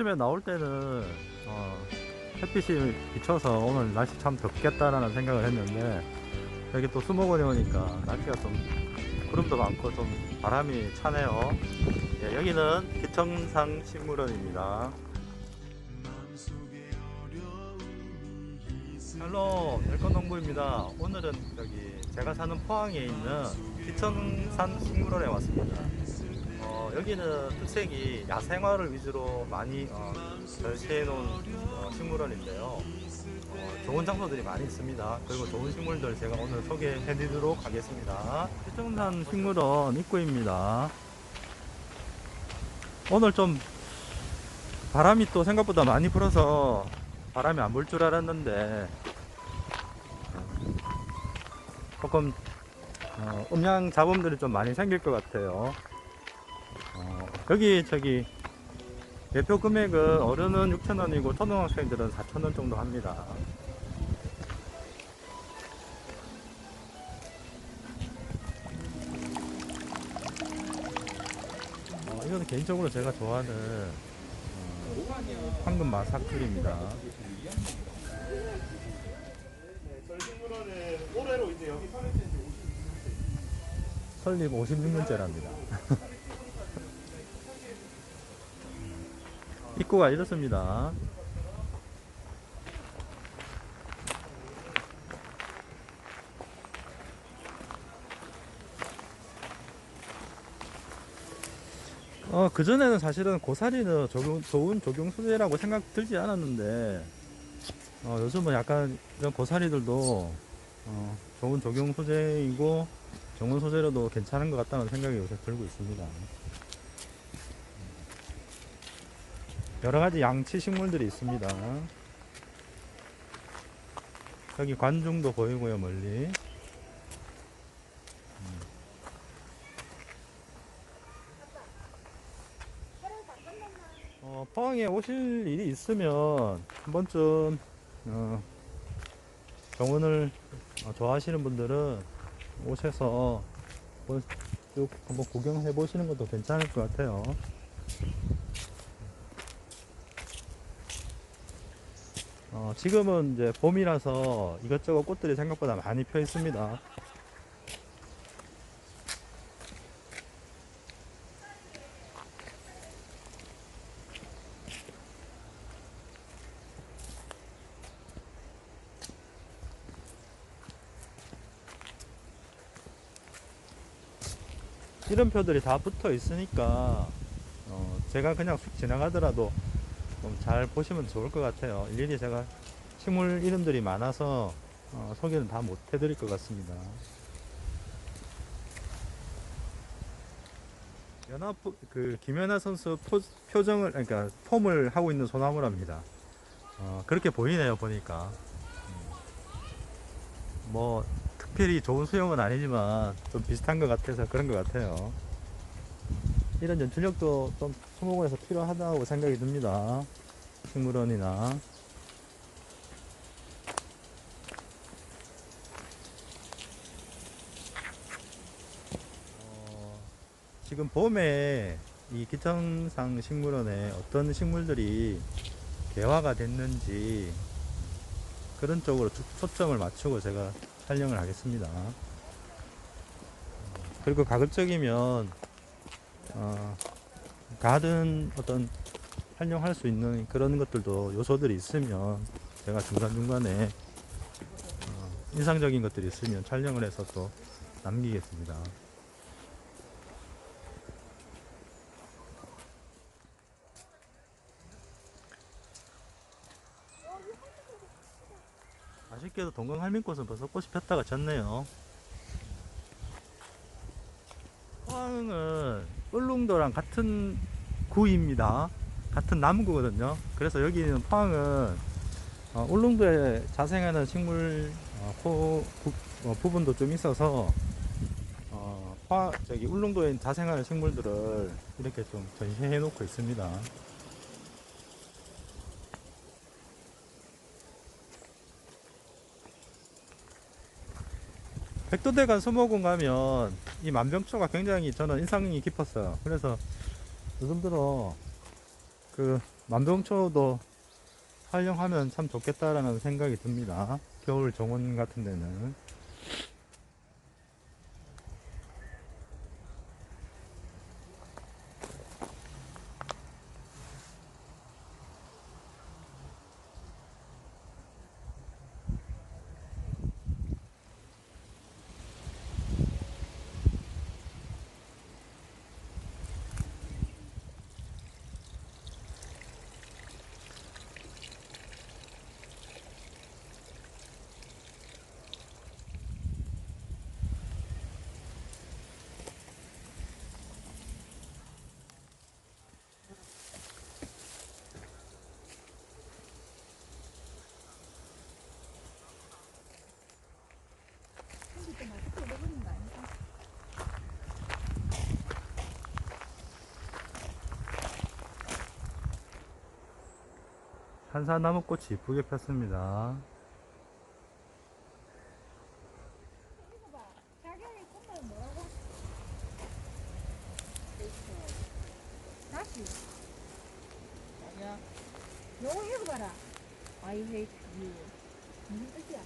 아침에 나올 때는 어, 햇빛이 비쳐서 오늘 날씨 참 덥겠다라는 생각을 했는데 여기 또 수목원에 오니까 날씨가 좀 구름도 많고 좀 바람이 차네요. 예, 여기는 기청상 식물원입니다. 헬로 멜건농부입니다. 오늘은 여기 제가 사는 포항에 있는 기청산 식물원에 왔습니다. 어, 여기는 특색이 야생화를 위주로 많이 어, 전시해 놓은 어, 식물원인데요. 어, 좋은 장소들이 많이 있습니다. 그리고 좋은 식물들 제가 오늘 소개해 드리도록 하겠습니다. 기청산 식물원 입구입니다. 오늘 좀 바람이 또 생각보다 많이 불어서 바람이 안 불 줄 알았는데 조금 어, 음양 잡음들이 좀 많이 생길 것 같아요. 어, 여기 저기 대표 금액은 어른은 6,000원이고 초등학생들은 4,000원 정도 합니다. 어, 이거는 개인적으로 제가 좋아하는 어, 황금 마사클입니다. 설립 56년째랍니다. 입구가 이렇습니다. 어, 그전에는 사실은 고사리는 적용, 좋은 적용 소재라고 생각 들지 않았는데, 어, 요즘은 약간 이런 고사리들도, 어, 좋은 적용 소재이고, 정원 소재로도 괜찮은 것 같다는 생각이 요새 들고 있습니다. 여러 가지 양치 식물들이 있습니다. 여기 관중도 보이고요, 멀리. 음. 어, 포항에 오실 일이 있으면 한 번쯤 어, 정원을 어, 좋아하시는 분들은 오셔서 쭉 한번 구경해 보시는 것도 괜찮을 것 같아요. 어, 지금은 이제 봄이라서 이것저것 꽃들이 생각보다 많이 펴 있습니다. 이름표들이 다 붙어 있으니까 어, 제가 그냥 쑥 지나가더라도 좀 잘 보시면 좋을 것 같아요. 일일이 제가 식물 이름들이 많아서 어, 소개는 다 못 해드릴 것 같습니다. 연합 그 김연아 선수 포, 표정을 그러니까 폼을 하고 있는 소나무랍니다. 어, 그렇게 보이네요 보니까. 음. 뭐 특별히 좋은 수영은 아니지만 좀 비슷한 것 같아서 그런 것 같아요. 이런 연출력도 좀 수목원에서 필요하다고 생각이 듭니다. 식물원이나. 어, 지금 봄에 이 기천상 식물원에 어떤 식물들이 개화가 됐는지 그런 쪽으로 초- 초점을 맞추고 제가 촬영을 하겠습니다. 그리고 가급적이면 어, 가든 어떤 활용할 수 있는 그런 것들도 요소들이 있으면 제가 중간중간에 어, 인상적인 것들이 있으면 촬영을 해서 또 남기겠습니다. 아쉽게도 동강 할민꽃은 벌써 꽃이 폈다가 졌네요. 포항은 울릉도랑 같은 구입니다. 같은 남구거든요. 그래서 여기는 포항은 어, 울릉도에 자생하는 식물 어, 포, 부, 어, 부분도 좀 있어서 어, 포항, 저기 울릉도에 자생하는 식물들을 이렇게 좀 전시해 놓고 있습니다. 백도대간 수목원 가면 이 만병초가 굉장히 저는 인상이 깊었어요. 그래서 요즘 들어 그 만병초도 활용하면 참 좋겠다라는 생각이 듭니다. 겨울 정원 같은 데는. 산사나무꽃이 이쁘게 폈습니다. 이거 봐. 자기의 꽃말 뭐라고? 다시. 아니야. 요거 읽어봐라. I hate you. 무슨 뜻이야?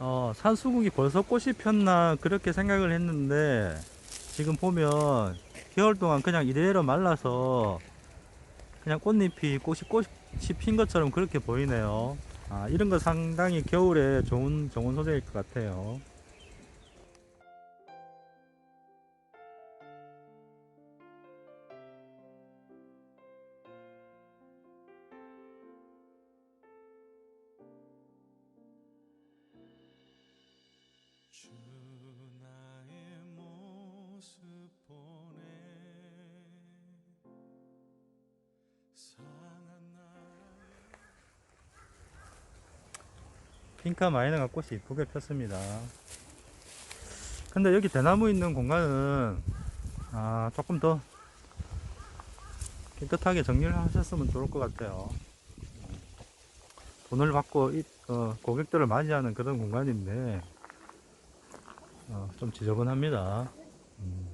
어, 산수국이 벌써 꽃이 폈나 그렇게 생각을 했는데 지금 보면 겨울 동안 그냥 이대로 말라서 그냥 꽃잎이 꽃이 꽃이 핀 것처럼 그렇게 보이네요. 아, 이런 거 상당히 겨울에 좋은 정원 소재일 것 같아요. 핑카 마이너가 꽃이 이쁘게 폈습니다. 근데 여기 대나무 있는 공간은 아, 조금 더 깨끗하게 정리를 하셨으면 좋을 것 같아요. 돈을 받고 이- 어, 고객들을 맞이하는 그런 공간인데 어, 좀 지저분합니다. 음.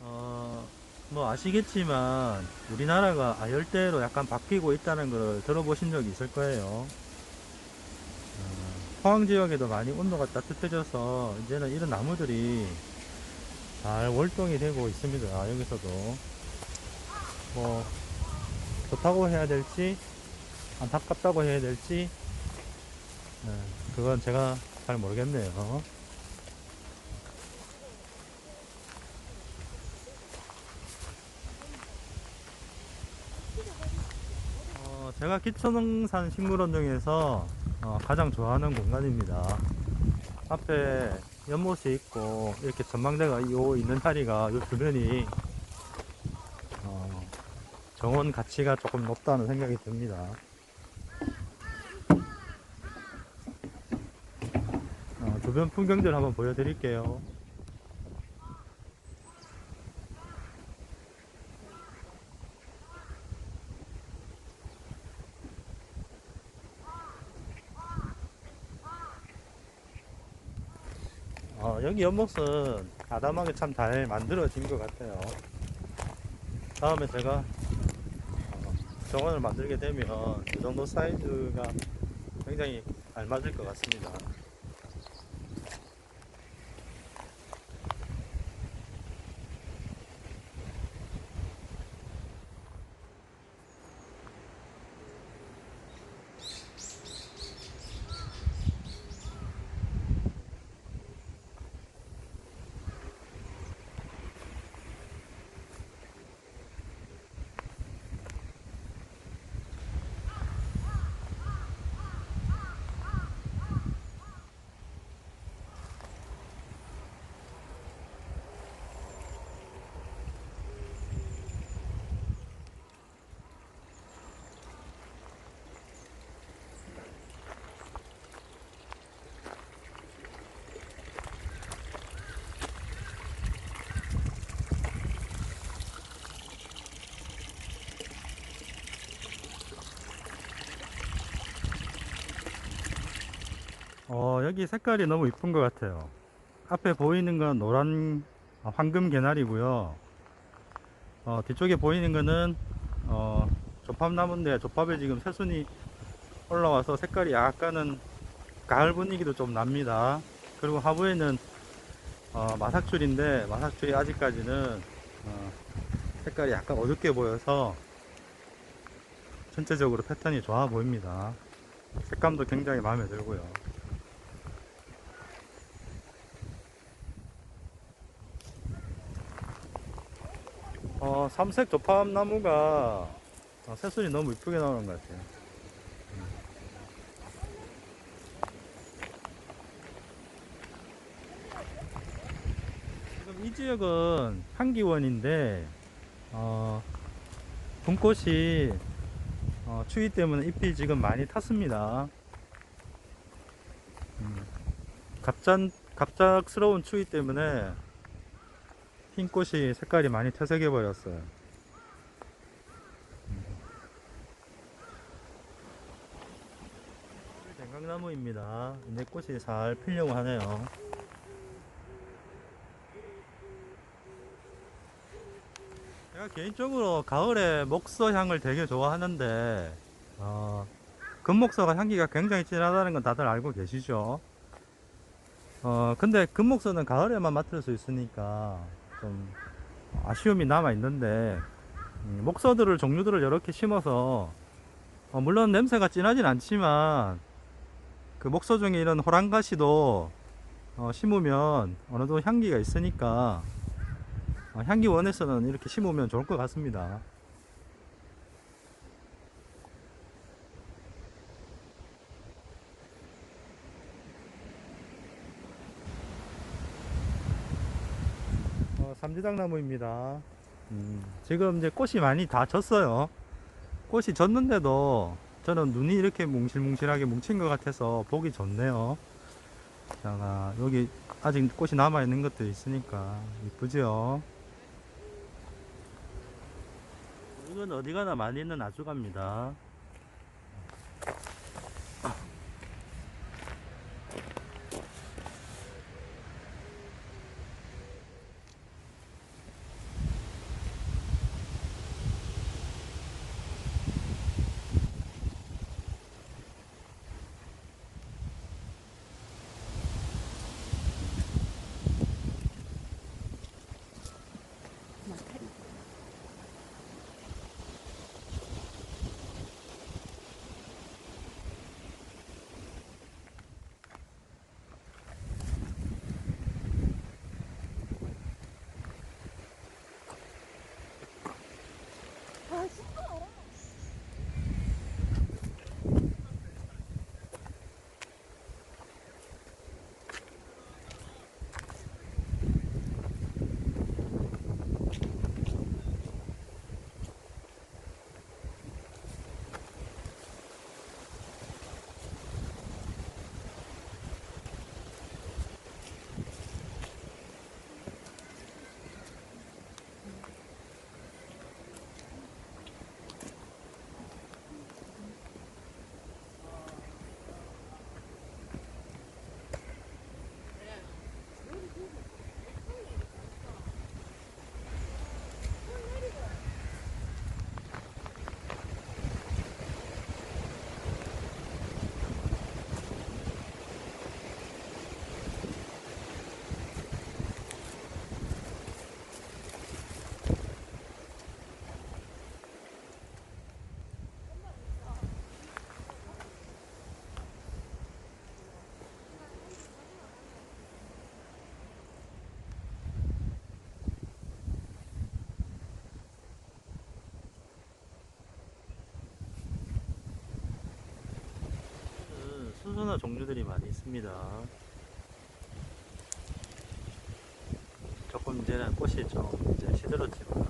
어, 뭐 아시겠지만 우리나라가 아열대로 약간 바뀌고 있다는 걸 들어보신 적이 있을 거예요. 어, 포항 지역에도 많이 온도가 따뜻해져서 이제는 이런 나무들이 잘 월동이 되고 있습니다. 여기서도 뭐 좋다고 해야 될지 안타깝다고 해야 될지 네, 그건 제가 잘 모르겠네요. 어, 제가 기초농산 식물원 중에서 어, 가장 좋아하는 공간입니다. 앞에 연못이 있고 이렇게 전망대가 요 있는 자리가 요 주변이 어, 정원 가치가 조금 높다는 생각이 듭니다. 어, 주변 풍경들 한번 보여드릴게요. 어, 여기 연못은 아담하게 참 잘 만들어진 것 같아요. 다음에 제가 어, 정원을 만들게 되면 이 정도 사이즈가 굉장히 알맞을 것 같습니다. 어, 여기 색깔이 너무 이쁜 것 같아요. 앞에 보이는 건 노란 아, 황금 개나리고요. 어, 뒤쪽에 보이는 거는 어, 조팝나무인데 조팝에 지금 새순이 올라와서 색깔이 약간은 가을 분위기도 좀 납니다. 그리고 하부에는 어, 마삭줄인데 마삭줄이 아직까지는 어, 색깔이 약간 어둡게 보여서 전체적으로 패턴이 좋아 보입니다. 색감도 굉장히 마음에 들고요. 어, 삼색 조팝나무가 어, 새순이 너무 이쁘게 나오는 것 같아요. 지금 이 지역은 향기원인데 어, 봄꽃이 어, 추위 때문에 잎이 지금 많이 탔습니다. 음, 갑작 갑작스러운 추위 때문에 흰 꽃이 색깔이 많이 퇴색해 버렸어요. 댕강나무입니다. 이제 꽃이 잘 피려고 하네요. 제가 개인적으로 가을에 목서 향을 되게 좋아하는데 어, 금목서가 향기가 굉장히 진하다는 건 다들 알고 계시죠? 어, 근데 금목서는 가을에만 맡을 수 있으니까 좀 아쉬움이 남아 있는데 음, 목서들을 종류들을 이렇게 심어서 어, 물론 냄새가 진하진 않지만 그 목서 중에 이런 호랑가시도 어, 심으면 어느 정도 향기가 있으니까 어, 향기원에서는 이렇게 심으면 좋을 것 같습니다. 삼지당나무입니다. 음, 지금 이제 꽃이 많이 다 졌어요. 꽃이 졌는데도 저는 눈이 이렇게 뭉실뭉실하게 뭉친 것 같아서 보기 좋네요. 자, 여기 아직 꽃이 남아 있는 것도 있으니까 이쁘죠? 이건 어디 가나 많이 있는 아주가입니다. 음, 수수나 종류들이 많이 있습니다. 조금 이제는 꽃이 좀 이제 시들었지만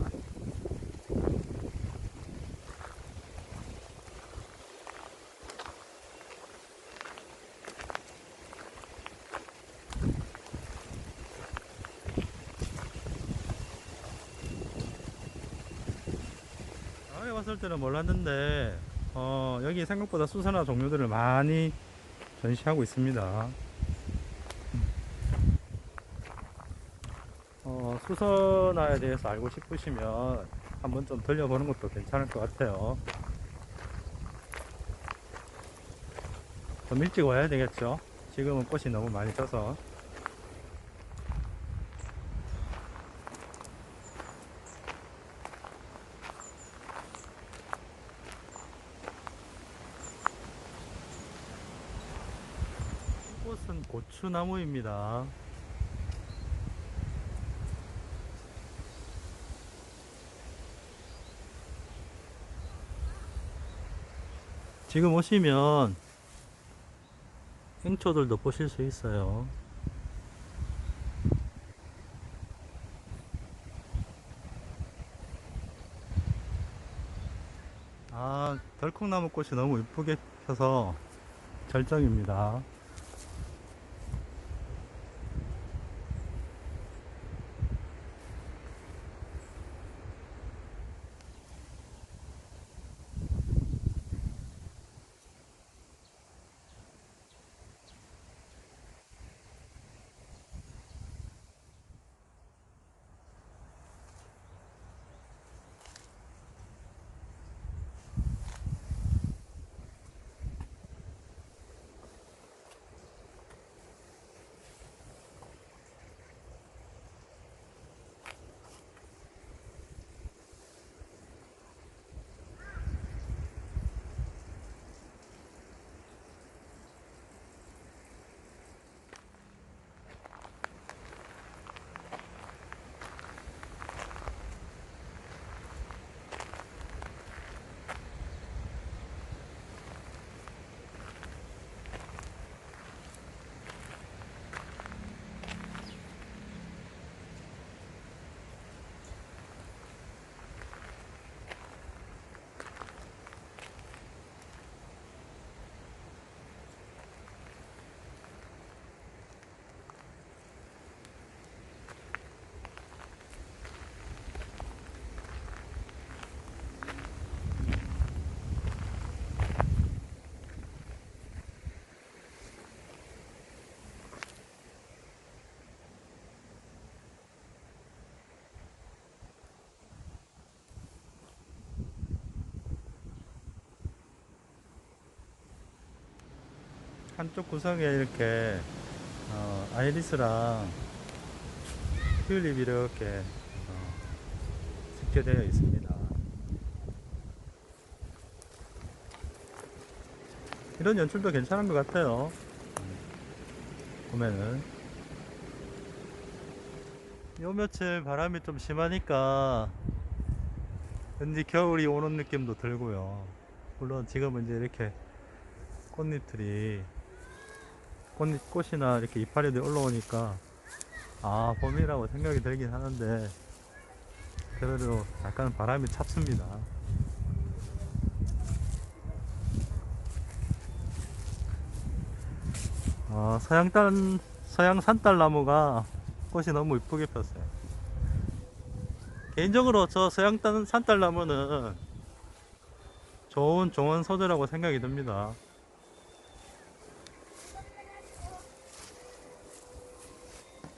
왔을 때는 몰랐는데 어, 여기 생각보다 수선화 종류들을 많이 전시하고 있습니다. 어, 수선화에 대해서 알고 싶으시면 한번 좀 들려보는 것도 괜찮을 것 같아요. 좀 일찍 와야 되겠죠? 지금은 꽃이 너무 많이 져서. 꽃은 고추나무입니다. 지금 오시면 행초들도 보실 수 있어요. 아, 덜콩나무 꽃이 너무 이쁘게 펴서 절정입니다. 한쪽 구석에 이렇게 어, 아이리스랑 튤립 이렇게 어, 집계되어 있습니다. 이런 연출도 괜찮은 것 같아요. 음, 보면은 요 며칠 바람이 좀 심하니까 왠지 겨울이 오는 느낌도 들고요. 물론 지금은 이제 이렇게 꽃잎들이 꽃이나 이렇게 이파리들이 올라오니까 아 봄이라고 생각이 들긴 하는데 그래도 약간 바람이 찹습니다. 아, 서양단 서양 산딸나무가 꽃이 너무 이쁘게 폈어요. 개인적으로 저 서양단 산딸나무는 좋은 종원 소재라고 생각이 듭니다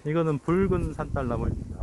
이거는 붉은 산딸나무입니다.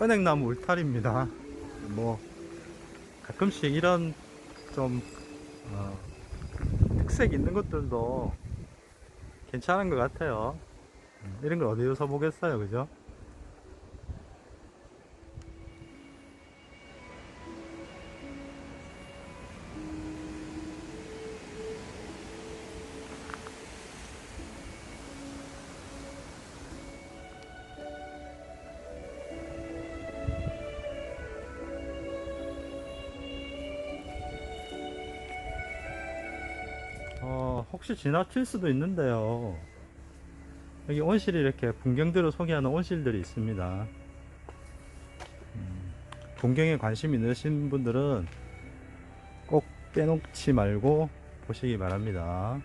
은행나무 울타리입니다. 뭐 가끔씩 이런 좀 어, 특색 있는 것들도 괜찮은 것 같아요. 음, 이런 걸 어디서 보겠어요, 그죠? 혹시 지나칠 수도 있는데요. 여기 온실이 이렇게 풍경들을 소개하는 온실들이 있습니다. 음, 동경에 관심 있으신 분들은 꼭 빼놓지 말고 보시기 바랍니다.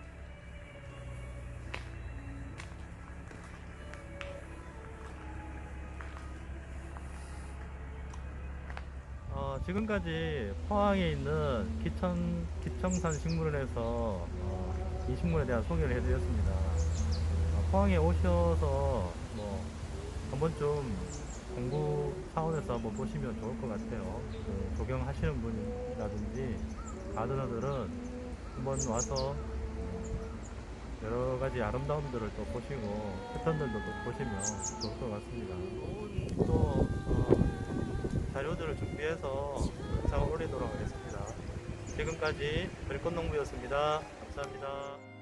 어, 지금까지 포항에 있는 기천, 기청산 식물원에서 어, 이 식물에 대한 소개를 해드렸습니다. 어, 포항에 오셔서 뭐 한번 좀 공부 차원에서 한번 보시면 좋을 것 같아요. 그 조경하시는 분이라든지 가드너들은 한번 와서 여러 가지 아름다움들을 또 보시고 패턴들도 또 보시면 좋을 것 같습니다. 또 어, 자료들을 준비해서 영상을 올리도록 하겠습니다. 지금까지 별꽃농부였습니다. 감사합니다.